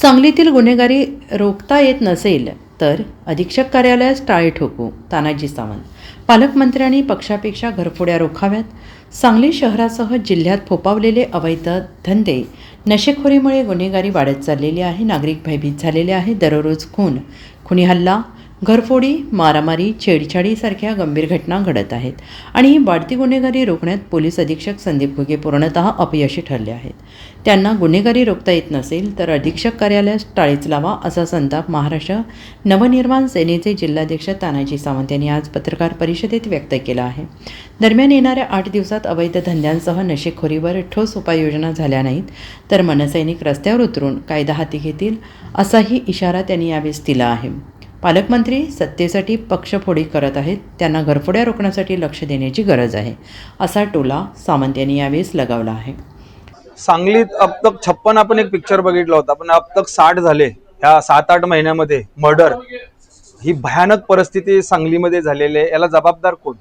सांगलीतील गुन्हेगारी रोखता येत नसेल तर अधीक्षक कार्यालयास टाळे ठोकू तानाजी सावंत. पालकमंत्र्यांनी पक्षापेक्षा घरफोड्या रोखाव्यात. सांगली शहरासह जिल्ह्यात फोपावलेले अवैध धंदे नशेखोरीमुळे गुन्हेगारी वाढत चाललेली आहे नागरिक भयभीत झालेले आहे दररोज खून खुनी हल्ला घरफोडी मारामारी छेडछाडीसारख्या गंभीर घटना घडत आहेत आणि ही वाढती गुन्हेगारी रोखण्यात पोलीस अधीक्षक संदीप घुगे पूर्णतः अपयशी ठरले आहेत. त्यांना गुन्हेगारी रोखता येत नसेल तर अधीक्षक कार्यालयास टाळीच लावा असा संताप महाराष्ट्र नवनिर्माण सेनेचे जिल्हाध्यक्ष तानाजी सावंत यांनी आज पत्रकार परिषदेत व्यक्त केला आहे. दरम्यान येणाऱ्या आठ दिवसात अवैध धंद्यांसह नशेखोरीवर ठोस उपाययोजना झाल्या नाहीत तर मनसैनिक रस्त्यावर उतरून कायदा हाती घेतील असाही इशारा त्यांनी यावेळेस दिला आहे. पालकमंत्री सत्तेसाठी पक्षफोडी करत आहेत. त्यांना घरफोड्या रोखण्यासाठी लक्ष देण्याची गरज आहे असा टोला सामंत यांनी यावेळेस लगावला आहे. सांगलीत अब तक छप्पन आपण एक पिक्चर बघितला होता पण अब तक साठ झाले. ह्या सात आठ महिन्यामध्ये मर्डर ही भयानक परिस्थिती सांगलीमध्ये झालेली आहे. याला जबाबदार कोण?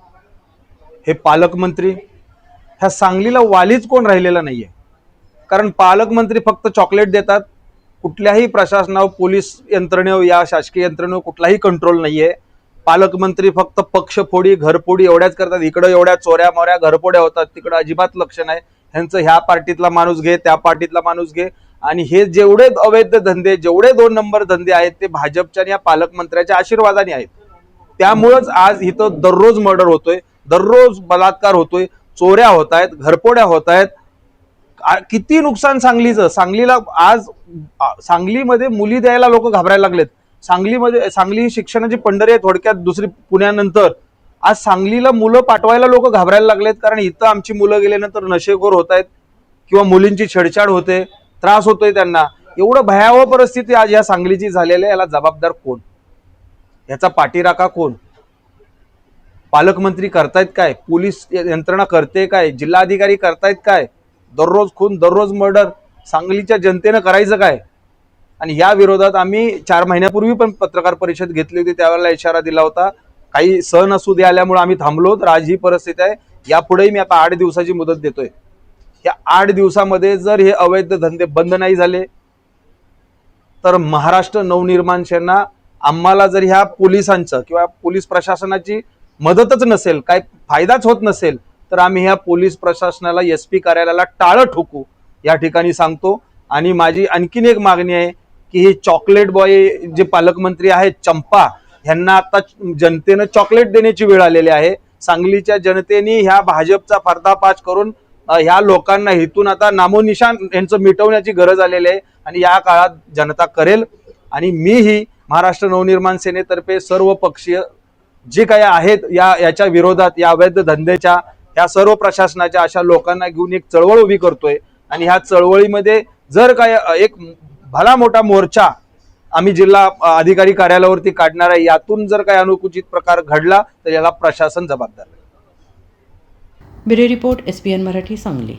हे पालकमंत्री. ह्या सांगलीला वालीच कोण राहिलेला नाहीये? कारण पालकमंत्री फक्त चॉकलेट देतात कुठल्याही प्रशासनावर पोलीस यंत्रणेवर या शासकीय यंत्रणेवर कुठलाही कंट्रोल नाहीये. पालकमंत्री फक्त पक्षफोडी घरफोडी एवढ्याच करतात. इकडं एवढ्या चोऱ्या मोऱ्या घरफोड्या होतात. तिकडं अजिबात लक्ष नाही. ह्यांचं ह्या पार्टीतला माणूस घे त्या पार्टीतला माणूस घे. आणि हे जेवढे अवैध धंदे जेवढे दोन नंबर धंदे आहेत ते भाजपच्या आणि या पालकमंत्र्याच्या आशीर्वादाने आहेत. त्यामुळंच आज इथं दररोज मर्डर होतोय. दररोज बलात्कार होतोय. चोऱ्या होत आहेत घरपोड्या होत आहेत. किती नुकसान सांगलीचं? सांगलीला आज सांगलीमध्ये मुली द्यायला लोक घाबरायला लागलेत. सांगलीमध्ये सांगली ही शिक्षणाची पंढरी आहे थोडक्यात दुसरी पुण्यानंतर. आज सांगलीला मुलं पाठवायला लोक घाबरायला लागलेत कारण इथं आमची मुलं गेल्यानंतर नशेखोर होत आहेत किंवा मुलींची छेडछाड होते त्रास होतोय त्यांना. एवढं भयावह परिस्थिती आज या सांगलीची झालेली आहे याला जबाबदार कोण? याचा पाठीराखा कोण? पालकमंत्री करतायत काय? पोलीस यंत्रणा करते काय? जिल्हाधिकारी करतायत काय? दररोज खून दररोज मर्डर सांगलीच्या जनतेनं करायचं काय? आणि या विरोधात आम्ही चार महिन्यापूर्वी पण पत्रकार परिषद घेतली होती त्यावेळेला इशारा दिला होता. काही सण असू दे आल्यामुळे आम्ही थांबलो तर आज ही परिस्थिती आहे. यापुढेही मी आता आठ दिवसाची मुदत देतोय. या आठ दिवसामध्ये जर हे अवैध धंदे बंद नाही झाले तर महाराष्ट्र नवनिर्माण सेना आम्हाला जर ह्या पोलिसांचं किंवा पोलीस प्रशासनाची मदतच नसेल काय फायदाच होत नसेल तर आम्ही ह्या पोलीस प्रशासनाला एस पी कार्यालयाला टाळं ठोकू या ठिकाणी सांगतो. आणि माझी आणखीन एक मागणी आहे की हे चॉकलेट बॉय जे पालकमंत्री आहेत चंपा ह्यांना आता जनतेनं चॉकलेट देण्याची वेळ आलेली आहे. सांगलीच्या जनतेने ह्या भाजपचा पर्दापाच करून ह्या लोकांना हेतून आता नामोनिशान यांचं मिटवण्याची गरज आलेली आहे आणि या काळात जनता करेल. आणि मीही महाराष्ट्र नवनिर्माण सेनेतर्फे सर्व पक्षीय जे काही आहेत या याच्या विरोधात या अवैध धंद्याच्या या सर्व प्रशासनाच्या अशा लोकांना घेऊन एक चळवळ उभी करतोय. आणि ह्या चळवळीमध्ये जर काय एक भला मोठा मोर्चा आम्ही जिल्हा अधिकारी कार्यालयावरती काढणार आहे यातून जर काही अनुकूचित प्रकार घडला तर याला प्रशासन जबाबदार bureau report S P N Marathi Sangli.